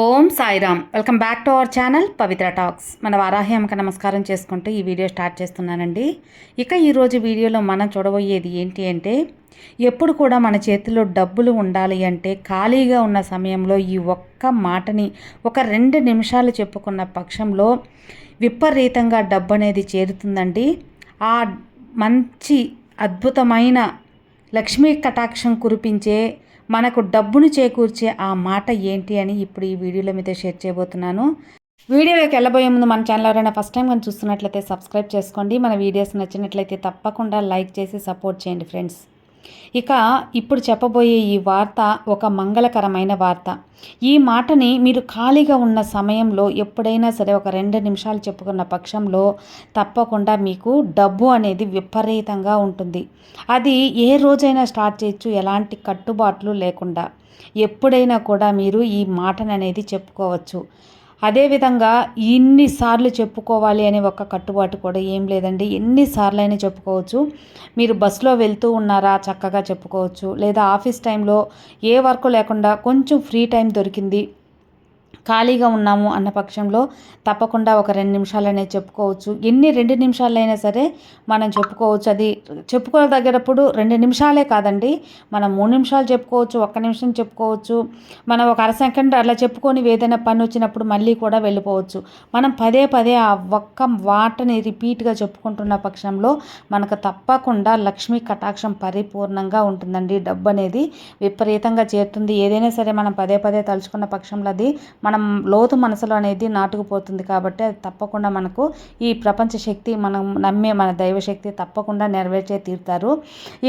Om Sairam. Welcome back to our channel Pavitra talks. మన వారాహ్యంక నమస్కారం చేసుకుంటూ ఈ వీడియో స్టార్ట్ చేస్తున్నానండి. ఇక ఈరోజు వీడియోలో మనం చూడబోయేది ఏంటి అంటే ఎప్పుడు కూడా మన చేతిలో డబ్బులు ఉండాలి అంటే ఖాళీగా ఉన్న సమయంలో ఈ ఒక్క మాటని ఒక రెండు నిమిషాలు చెప్పుకున్న పక్షంలో విపరీతంగా డబ్బు అనేది చేరుతుందండి. ఆ మంచి అద్భుతమైన లక్ష్మీ కటాక్షం కురిపించే మనకు డబ్బును చేకూర్చే ఆ మాట ఏంటి అని ఇప్పుడు ఈ వీడియోలో మీతో షేర్ చేయబోతున్నాను. వీడియోలోకి వెళ్ళబోయే ముందు మన ఛానల్ ఎవరైనా ఫస్ట్ టైం కానీ చూస్తున్నట్లయితే సబ్స్క్రైబ్ చేసుకోండి. మన వీడియోస్ నచ్చినట్లయితే తప్పకుండా లైక్ చేసి సపోర్ట్ చేయండి ఫ్రెండ్స్ ఇక ఇప్పుడు చెప్పబోయే ఈ వార్త ఒక మంగళకరమైన వార్త. ఈ మాటని మీరు ఖాళీగా ఉన్న సమయంలో ఎప్పుడైనా సరే ఒక రెండు నిమిషాలు చెప్పుకున్న పక్షంలో తప్పకుండా మీకు డబ్బు అనేది విపరీతంగా ఉంటుంది. అది ఏ రోజైనా స్టార్ట్ చేయొచ్చు ఎలాంటి కట్టుబాట్లు లేకుండా. ఎప్పుడైనా కూడా మీరు ఈ మాటను అనేది చెప్పుకోవచ్చు. అదేవిధంగా ఇన్నిసార్లు చెప్పుకోవాలి అనే ఒక కట్టుబాటు కూడా ఏం లేదండి. ఎన్నిసార్లు అయినా చెప్పుకోవచ్చు. మీరు బస్సులో వెళ్తూ ఉన్నారా చక్కగా చెప్పుకోవచ్చు. లేదా ఆఫీస్ టైంలో ఏ వర్క్ లేకుండా కొంచెం ఫ్రీ టైం దొరికింది. ఖాళీగా ఉన్నాము అన్న పక్షంలో తప్పకుండా ఒక రెండు నిమిషాలు చెప్పుకోవచ్చు. ఎన్ని రెండు నిమిషాలైనా సరే మనం చెప్పుకోవచ్చు. అది చెప్పుకోదగ్గరప్పుడు రెండు నిమిషాలే కాదండి. మనం మూడు నిమిషాలు చెప్పుకోవచ్చు ఒక్క నిమిషం చెప్పుకోవచ్చు. మనం ఒక అర సెకండ్ అలా చెప్పుకొని ఏదైనా పని వచ్చినప్పుడు మళ్ళీ కూడా వెళ్ళిపోవచ్చు. మనం పదే పదే ఆ ఒక్క వాటని రిపీట్గా చెప్పుకుంటున్న పక్షంలో మనకు తప్పకుండా లక్ష్మీ కటాక్షం పరిపూర్ణంగా ఉంటుందండి. డబ్బు అనేది విపరీతంగా చేరుతుంది. ఏదైనా సరే మనం పదే పదే తలుచుకున్న పక్షంలో అది మనం లోతు మనసులో అనేది నాటుకుపోతుంది కాబట్టి అది తప్పకుండా మనకు ఈ ప్రపంచ శక్తి మనం నమ్మే మన దైవశక్తి తప్పకుండా నెరవేర్చే తీరుతారు.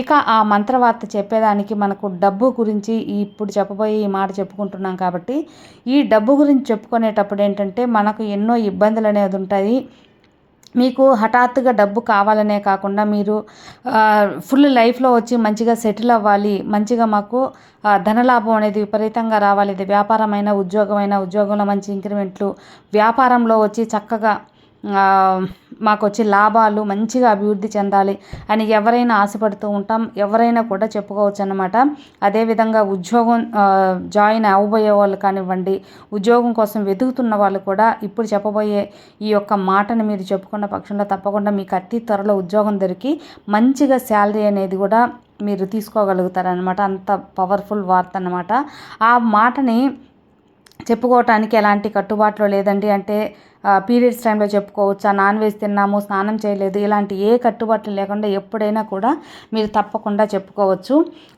ఇక ఆ మంత్రవార్త చెప్పేదానికి మనకు డబ్బు గురించి ఇప్పుడు చెప్పబోయే ఈ మాట చెప్పుకుంటున్నాం కాబట్టి ఈ డబ్బు గురించి చెప్పుకునేటప్పుడు ఏంటంటే మనకు ఎన్నో ఇబ్బందులు అనేది ఉంటాయి. మీకు హఠాత్తుగా డబ్బు కావాలనే కాకుండా మీరు ఫుల్ లైఫ్లో వచ్చి మంచిగా సెటిల్ అవ్వాలి మంచిగా మాకు ధనలాభం అనేది విపరీతంగా రావాలి. ఇది వ్యాపారమైన ఉద్యోగమైన ఉద్యోగంలో మంచి ఇంక్రిమెంట్లు వ్యాపారంలో వచ్చి చక్కగా మాకు వచ్చే లాభాలు మంచిగా అభివృద్ధి చెందాలి అని ఎవరైనా ఆశపడుతూ ఉంటాం ఎవరైనా కూడా చెప్పుకోవచ్చు అనమాట అదేవిధంగా ఉద్యోగం జాయిన్ అవ్వబోయే వాళ్ళు కానివ్వండి ఉద్యోగం కోసం వెతుకుతున్న వాళ్ళు కూడా ఇప్పుడు చెప్పబోయే ఈ యొక్క మాటను మీరు చెప్పుకున్న పక్షంలో తప్పకుండా మీకు అతి త్వరలో ఉద్యోగం దొరికి మంచిగా శాలరీ అనేది కూడా మీరు తీసుకోగలుగుతారనమాట అంత పవర్ఫుల్ వార్త అనమాట ఆ మాటని చెప్పుకోవటానికి ఎలాంటి కట్టుబాట్లు లేదండి. అంటే పీరియడ్స్ టైంలో చెప్పుకోవచ్చా? నాన్ వెజ్ తిన్నాము స్నానం చేయలేదు ఇలాంటి ఏ కట్టుబాట్లు లేకుండా ఎప్పుడైనా కూడా మీరు తప్పకుండా చెప్పుకోవచ్చు.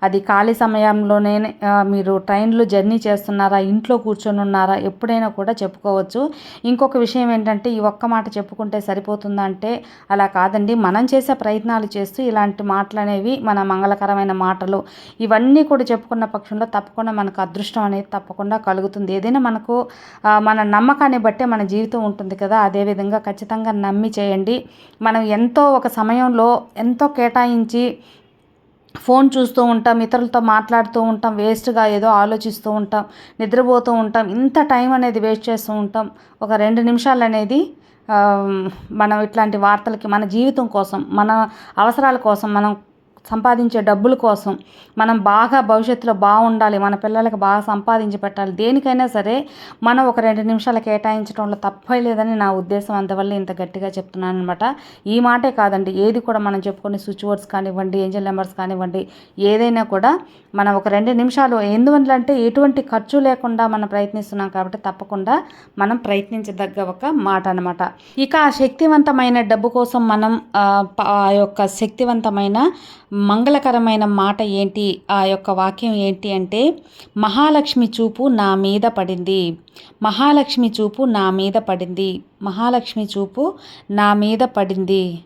అది ఖాళీ సమయంలోనే మీరు ట్రైన్లో జర్నీ చేస్తున్నారా ఇంట్లో కూర్చొని ఉన్నారా ఎప్పుడైనా కూడా చెప్పుకోవచ్చు. ఇంకొక విషయం ఏంటంటే ఈ ఒక్క మాట చెప్పుకుంటే సరిపోతుందంటే అలా కాదండి. మనం చేసే ప్రయత్నాలు చేస్తూ ఇలాంటి మాటలు అనేవి మన మంగళకరమైన మాటలు ఇవన్నీ కూడా చెప్పుకున్న పక్షంలో తప్పకుండా మనకు అదృష్టం అనేది తప్పకుండా కలుగుతుంది. ఏదైనా మనకు మన నమ్మకాన్ని బట్టే మన జీవితం ఉంటుంది. ఉంటుంది కదా అదేవిధంగా ఖచ్చితంగా నమ్మి చేయండి. మనం ఎంతో ఒక సమయంలో ఎంతో కేటాయించి ఫోన్ చూస్తూ ఉంటాం ఇతరులతో మాట్లాడుతూ ఉంటాం వేస్ట్గా ఏదో ఆలోచిస్తూ ఉంటాం నిద్రపోతూ ఉంటాం ఇంత టైం అనేది వేస్ట్ చేస్తూ ఉంటాం. ఒక రెండు నిమిషాలు అనేది మనం ఇట్లాంటి వార్తలకి మన జీవితం కోసం మన అవసరాల కోసం మనం సంపాదించే డబ్బుల కోసం మనం బాగా భవిష్యత్తులో బాగుండాలి మన పిల్లలకి బాగా సంపాదించి పెట్టాలి. దేనికైనా సరే మనం ఒక రెండు నిమిషాలు కేటాయించడంలో తప్పే లేదని నా ఉద్దేశం. అందువల్ల ఇంత గట్టిగా చెప్తున్నాను అనమాట ఈ మాటే కాదండి ఏది కూడా మనం చెప్పుకొని స్విచ్ బోర్డ్స్ కానివ్వండి ఏంజల్ నెంబర్స్ కానివ్వండి ఏదైనా కూడా మనం ఒక రెండు నిమిషాలు ఎందువల్లంటే ఎటువంటి ఖర్చు లేకుండా మనం ప్రయత్నిస్తున్నాం కాబట్టి తప్పకుండా మనం ప్రయత్నించదగ్గ ఒక మాట అనమాట ఇక ఆ శక్తివంతమైన డబ్బు కోసం మనం ఆ యొక్క శక్తివంతమైన మంగళకరమైన మాట ఏంటి? ఆ యొక్క వాక్యం ఏంటి అంటే మహాలక్ష్మి చూపు నా మీద పడింది. మహాలక్ష్మి చూపు నా మీద పడింది. మహాలక్ష్మి చూపు నా మీద పడింది.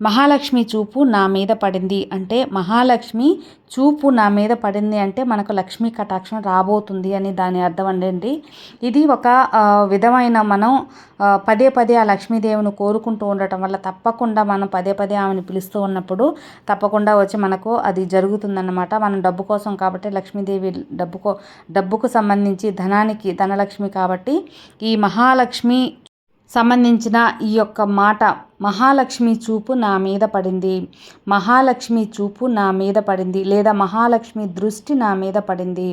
మహాలక్ష్మి చూపు నా మీద పడింది అంటే మహాలక్ష్మి చూపు నా మీద పడింది అంటే మనకు లక్ష్మీ కటాక్షం రాబోతుంది అని దాని అర్థం అండి. ఇది ఒక విధమైన మనం పదే పదే ఆ లక్ష్మీదేవిని కోరుకుంటూ ఉండటం వల్ల తప్పకుండా మనం పదే పదే ఆమెను పిలుస్తూ ఉన్నప్పుడు తప్పకుండా వచ్చి మనకు అది జరుగుతుందన్నమాట. మనం డబ్బు కోసం కాబట్టి లక్ష్మీదేవి డబ్బుకో డబ్బుకు సంబంధించి ధనానికి ధనలక్ష్మి కాబట్టి ఈ మహాలక్ష్మి సంబంధించిన ఈ యొక్క మాట మహాలక్ష్మి చూపు నా మీద పడింది. మహాలక్ష్మి చూపు నా మీద పడింది లేదా మహాలక్ష్మి దృష్టి నా మీద పడింది.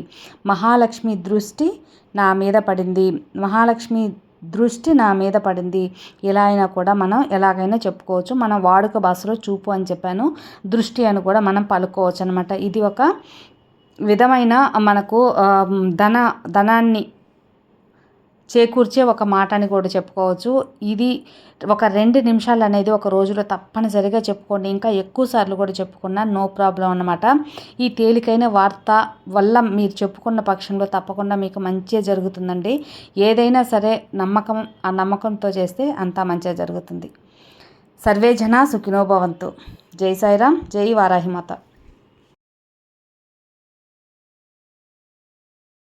మహాలక్ష్మి దృష్టి నా మీద పడింది. మహాలక్ష్మి దృష్టి నా మీద పడింది. ఇలా అయినా కూడా మనం ఎలాగైనా చెప్పుకోవచ్చు. మనం వాడుక భాషలో చూపు అని చెప్పాను. దృష్టి అని కూడా మనం పలుకోవచ్చు అనమాట ఇది ఒక విధమైన మనకు ధన ధనాన్ని చేకూర్చే ఒక మాట అని కూడా చెప్పుకోవచ్చు. ఇది ఒక రెండు నిమిషాలు అనేది ఒక రోజులో తప్పనిసరిగా చెప్పుకోండి. ఇంకా ఎక్కువ సార్లు కూడా చెప్పుకున్నా నో ప్రాబ్లం అనమాట ఈ తేలికైన వార్త వల్ల మీరు చెప్పుకున్న పక్షంలో తప్పకుండా మీకు మంచిగా జరుగుతుందండి. ఏదైనా సరే నమ్మకం ఆ నమ్మకంతో చేస్తే అంతా మంచిగా జరుగుతుంది. సర్వే జన సుఖినోభవంతు జై సాయిరామ్ జై వారాహిమాత.